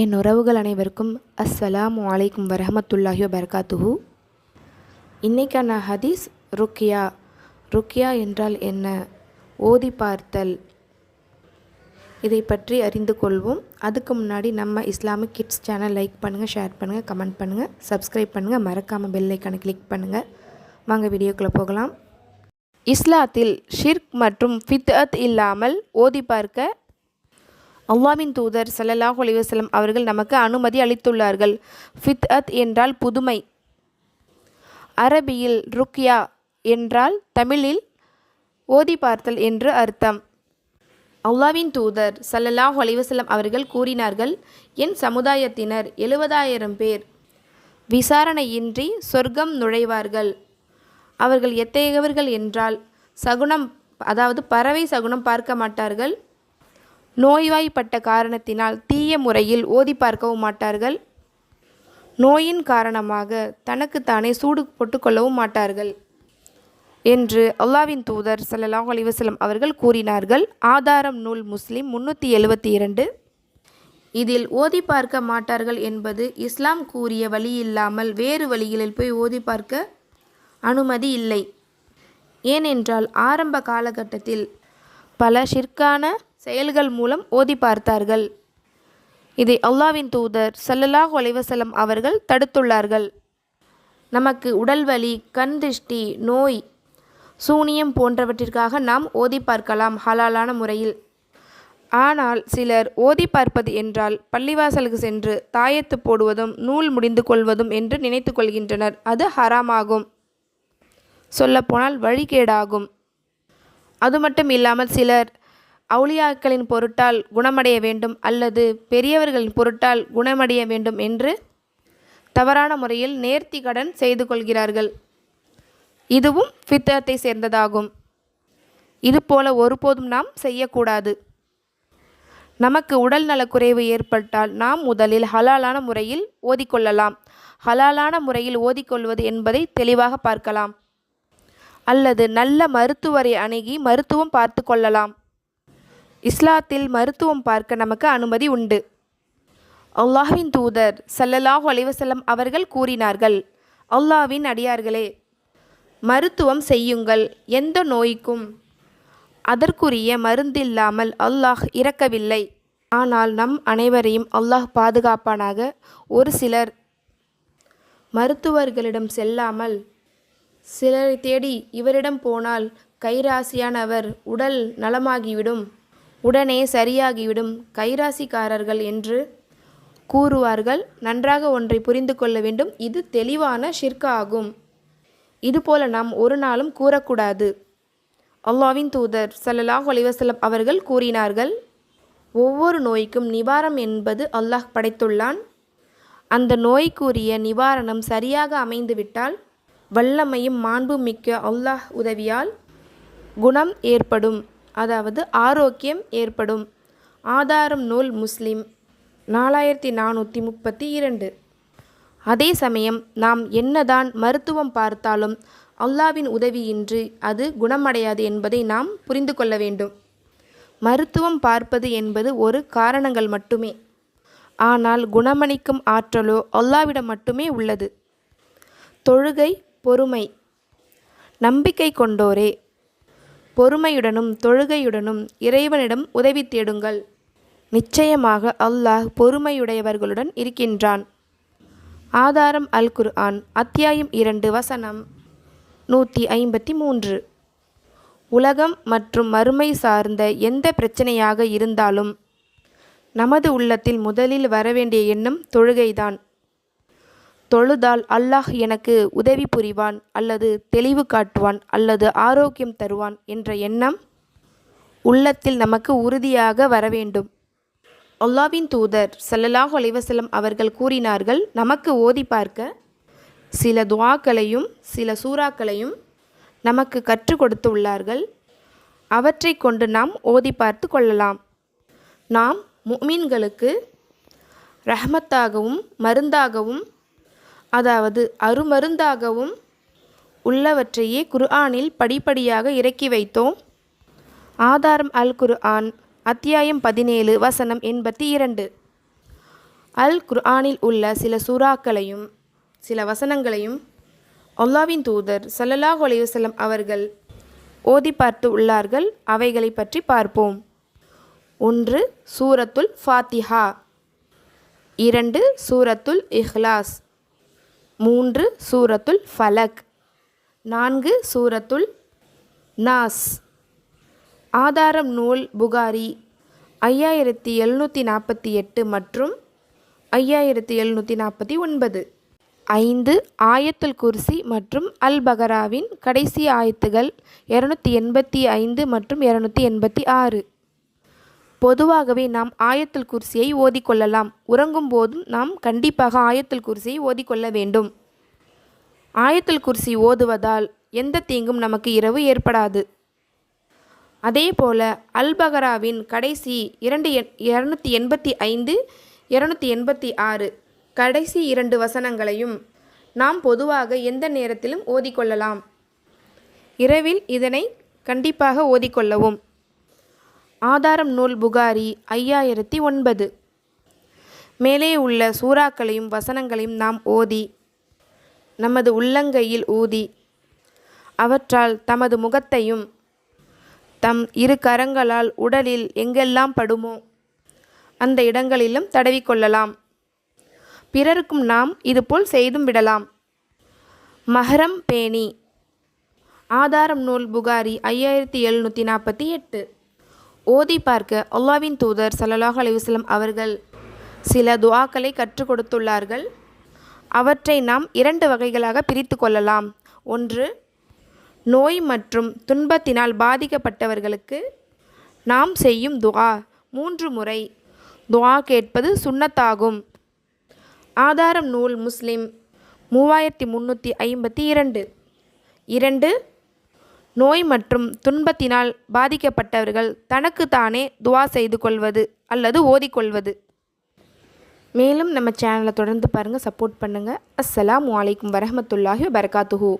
என் உறவுகள் அனைவருக்கும் அஸ்ஸலாமு அலைக்கும் வரஹமத்துல்லாஹி வபரகாத்துஹு. இன்னைக்கான ஹதீஸ் ருக்கியா. ருக்கியா என்றால் என்ன? ஓதி பார்த்தல். இதை பற்றி அறிந்து கொள்வோம். அதுக்கு முன்னாடி நம்ம இஸ்லாமிக் கிட்ஸ் சேனல் லைக் பண்ணுங்கள் ஷேர் பண்ணுங்கள் கமெண்ட் பண்ணுங்கள் சப்ஸ்கிரைப் பண்ணுங்கள் மறக்காமல் பெல் ஐக்கானை கிளிக் பண்ணுங்கள் வாங்க வீடியோக்குள்ளே போகலாம். இஸ்லாத்தில் ஷிர்க் மற்றும் ஃபித்அத் இல்லாமல் ஓதி பார்க்க அல்லாவின் தூதர் சல்லல்லாஹ் அலிவசலம் அவர்கள் நமக்கு அனுமதி அளித்துள்ளார்கள். ஃபித் அத் என்றால் புதுமை. அரபியில் ருக்யா என்றால் தமிழில் ஓதி பார்த்தல் என்று அர்த்தம். அல்லாவின் தூதர் சல்லல்லாஹ் அலிவசலம் அவர்கள் கூறினார்கள் என் சமுதாயத்தினர் எழுபதாயிரம் பேர் விசாரணையின்றி சொர்க்கம் நுழைவார்கள். அவர்கள் எத்தகையவர்கள் என்றால் சகுனம் அதாவது பறவை சகுனம் பார்க்க மாட்டார்கள். நோய்வாய்ப்பட்ட காரணத்தினால் தீய முறையில் ஓதி பார்க்கவும் மாட்டார்கள். நோயின் காரணமாக தனக்குத்தானே சூடு போட்டுக்கொள்ளவும் மாட்டார்கள் என்று அல்லாவின் தூதர் சல்லாஹ் அலிவசலம் அவர்கள் கூறினார்கள். ஆதாரம் நூல் முஸ்லிம் முன்னூற்றி எழுபத்தி இரண்டு. இதில் ஓதி பார்க்க மாட்டார்கள் என்பது இஸ்லாம் கூறிய வழி இல்லாமல் வேறு வழிகளில் போய் ஓதி பார்க்க அனுமதி இல்லை. ஏனென்றால் ஆரம்ப காலகட்டத்தில் பல ஷிற்கான செயல்கள் மூலம் ஓதி பார்த்தார்கள். இதை அல்லாவின் தூதர் சல்லல்லாஹ் ஒலைவசலம் அவர்கள் தடுத்துள்ளார்கள். நமக்கு உடல்வலி கண் திருஷ்டி நோய் சூனியம் போன்றவற்றிற்காக நாம் ஓதி பார்க்கலாம் ஹலாலான முறையில். ஆனால் சிலர் ஓதி பார்ப்பது என்றால் பள்ளிவாசலுக்கு சென்று தாயத்து போடுவதும் நூல் முடிந்து கொள்வதும் என்று நினைத்து கொள்கின்றனர். அது ஹராமாகும். சொல்லப்போனால் வழிகேடாகும். அது மட்டும் இல்லாமல் சிலர் அவுளியாக்களின் பொருட்டால் குணமடைய வேண்டும் அல்லது பெரியவர்களின் பொருட்டால் குணமடைய வேண்டும் என்று தவறான முறையில் நேர்த்தி கடன் செய்து கொள்கிறார்கள். இதுவும் ஃபித்தத்தை சேர்ந்ததாகும். இதுபோல ஒருபோதும் நாம் செய்யக்கூடாது. நமக்கு உடல் நலக்குறைவு ஏற்பட்டால் நாம் முதலில் ஹலாலான முறையில் ஓதிக்கொள்ளலாம். ஹலாலான முறையில் ஓதிக்கொள்வது என்பதை தெளிவாக பார்க்கலாம். அல்லது நல்ல மருத்துவரை அணுகி மருத்துவம் பார்த்து கொள்ளலாம். இஸ்லாத்தில் மருத்துவம் பார்க்க நமக்கு அனுமதி உண்டு. அல்லாஹ்வின் தூதர் சல்லல்லாஹு அலைஹி அவர்கள் கூறினார்கள் அல்லாஹ்வின் அடியார்களே மருத்துவம் செய்யுங்கள். எந்த நோய்க்கும் அதற்குரிய மருந்தில்லாமல் அல்லாஹ் இறக்கவில்லை. ஆனால் நம் அனைவரையும் அல்லாஹ் பாதுகாப்பானாக. ஒரு சிலர் மருத்துவர்களிடம் செல்லாமல் சிலரை தேடி இவரிடம் போனால் கைராசியானவர் உடல் நலமாகிவிடும். உடனே சரியாகிவிடும். கைராசிக்காரர்கள் என்று கூறுவார்கள். நன்றாக ஒன்றை புரிந்து கொள்ள வேண்டும். இது தெளிவான ஷிர்கா ஆகும். இதுபோல நாம் ஒரு நாளும் கூறக்கூடாது. அல்லாவின் தூதர் ஸல்லல்லாஹு அலிவசலம் அவர்கள் கூறினார்கள் ஒவ்வொரு நோய்க்கும் நிவாரணம் என்பது அல்லாஹ் படைத்துள்ளான். அந்த நோய்க்குரிய நிவாரணம் சரியாக அமைந்துவிட்டால் வல்லமையும் மாண்புமிக்க அல்லாஹ் உதவியால் குணம் ஏற்படும். அதாவது ஆரோக்கியம் ஏற்படும். ஆதாரம் நூல் முஸ்லிம் நாலாயிரத்தி நானூற்றி முப்பத்தி இரண்டு. அதே சமயம் நாம் என்னதான் மருத்துவம் பார்த்தாலும் அல்லாவின் உதவியின்றி அது குணமடையாது என்பதை நாம் புரிந்து கொள்ள வேண்டும். மருத்துவம் பார்ப்பது என்பது ஒரு காரணங்கள் மட்டுமே. ஆனால் குணமளிக்கும் ஆற்றலோ அல்லாவிடம் மட்டுமே உள்ளது. தொழுகை பொறுமை. நம்பிக்கை கொண்டோரே பொறுமையுடனும் தொழுகையுடனும் இறைவனிடம் உதவி தேடுங்கள். நிச்சயமாக அல்லாஹ் பொறுமையுடையவர்களுடன் இருக்கின்றான். ஆதாரம் அல் குர்ஆன் அத்தியாயம் இரண்டு வசனம் நூற்றி ஐம்பத்தி மூன்று. உலகம் மற்றும் மறுமை சார்ந்த எந்த பிரச்சனையாக இருந்தாலும் நமது உள்ளத்தில் முதலில் வரவேண்டிய எண்ணம் தொழுகைதான். தொழுதால் அல்லாஹ் எனக்கு உதவி புரிவான் அல்லது தெளிவு காட்டுவான் அல்லது ஆரோக்கியம் தருவான் என்ற எண்ணம் உள்ளத்தில் நமக்கு உறுதியாக வர வேண்டும் அல்லாவின் தூதர் சல்லல்லாஹ் அலைவசலம் அவர்கள் கூறினார்கள் நமக்கு ஓதி பார்க்க சில துவாக்களையும் சில சூறாக்களையும் நமக்கு கற்றுக் கொடுத்து உள்ளார்கள். அவற்றை கொண்டு நாம் ஓதி பார்த்து கொள்ளலாம். நாம் முமீன்களுக்கு ரஹமத்தாகவும் மருந்தாகவும் அதாவது அருமருந்தாகவும் உள்ளவற்றையே குர்ஆனில் படிப்படியாக இறக்கி வைத்தோம். ஆதாரம் அல் குர்ஆன் அத்தியாயம் பதினேழு வசனம் எண்பத்தி இரண்டு. அல் குர்ஆனில் உள்ள சில சூறாக்களையும் சில வசனங்களையும் அல்லாவின் தூதர் சல்லல்லாஹ் அலைஹி அவர்கள் ஓதி பார்த்து உள்ளார்கள். அவைகளை பற்றி பார்ப்போம். ஒன்று சூரத்துல் ஃபாத்திஹா. இரண்டு சூரத்துல் இஹ்லாஸ். மூன்று சூரத்துல் ஃபலக். நான்கு சூரத்துல் நாஸ். ஆதாரம் நூல் புகாரி ஐயாயிரத்தி எழுநூற்றி நாற்பத்தி எட்டு மற்றும் ஐயாயிரத்தி எழுநூற்றி நாற்பத்தி ஒன்பது. ஐந்து ஆயத்துல் குர்சி மற்றும் அல் பகராவின் கடைசி ஆயத்துகள் இரநூத்தி எண்பத்தி ஐந்து மற்றும் இரநூத்தி எண்பத்தி ஆறு. பொதுவாகவே நாம் ஆயத்தில் குர்சியை ஓதிக்கொள்ளலாம். உறங்கும் போதும் நாம் கண்டிப்பாக ஆயத்தில் குர்சியை ஓதிக்கொள்ள வேண்டும். ஆயத்தில் குர்சி ஓதுவதால் எந்த தீங்கும் நமக்கு இரவு ஏற்படாது. அதேபோல அல்பகராவின் கடைசி இரண்டு எண் இரநூத்தி எண்பத்தி ஐந்து இரநூத்தி எண்பத்தி ஆறு கடைசி இரண்டு வசனங்களையும் நாம் பொதுவாக எந்த நேரத்திலும் ஓதிக்கொள்ளலாம். இரவில் இதனை கண்டிப்பாக ஓதிக்கொள்ளவும். ஆதாரம் நூல் புகாரி ஐயாயிரத்தி ஒன்பது. மேலே உள்ள சூறாக்களையும் வசனங்களையும் நாம் ஓதி நமது உள்ளங்கையில் ஊதி அவற்றால் தமது முகத்தையும் தம் இரு கரங்களால் உடலில் எங்கெல்லாம் படுமோ அந்த இடங்களிலும் தடவிக்கொள்ளலாம் பிறருக்கும் நாம் இதுபோல் செய்தும் விடலாம். மஹரம் பேணி. ஆதாரம் நூல் புகாரி ஐயாயிரத்தி எழுநூற்றி நாற்பத்தி எட்டு. ஓதி பார்க்க அல்லாவின் தூதர் சல்லாஹ் அலிவசலம் அவர்கள் சில துவாக்களை கற்றுக் கொடுத்துள்ளார்கள். அவற்றை நாம் இரண்டு வகைகளாக பிரித்து கொள்ளலாம். ஒன்று நோய் மற்றும் துன்பத்தினால் பாதிக்கப்பட்டவர்களுக்கு நாம் செய்யும் துவா மூன்று முறை துவா கேட்பது சுண்ணத்தாகும். ஆதாரம் நூல் முஸ்லிம் மூவாயிரத்தி முந்நூற்றி ஐம்பத்தி இரண்டு. இரண்டு நோய் மற்றும் துன்பத்தினால் பாதிக்கப்பட்டவர்கள் தனக்கு தானே துவா செய்து கொள்வது அல்லது ஓதிக்கொள்வது. மேலும் நம்ம சேனலை தொடர்ந்து பாருங்கள் சப்போர்ட் பண்ணுங்கள் அஸ்ஸலாம் அலைக்கும் வரமத்துல்லாஹி வரகாத்துஹூ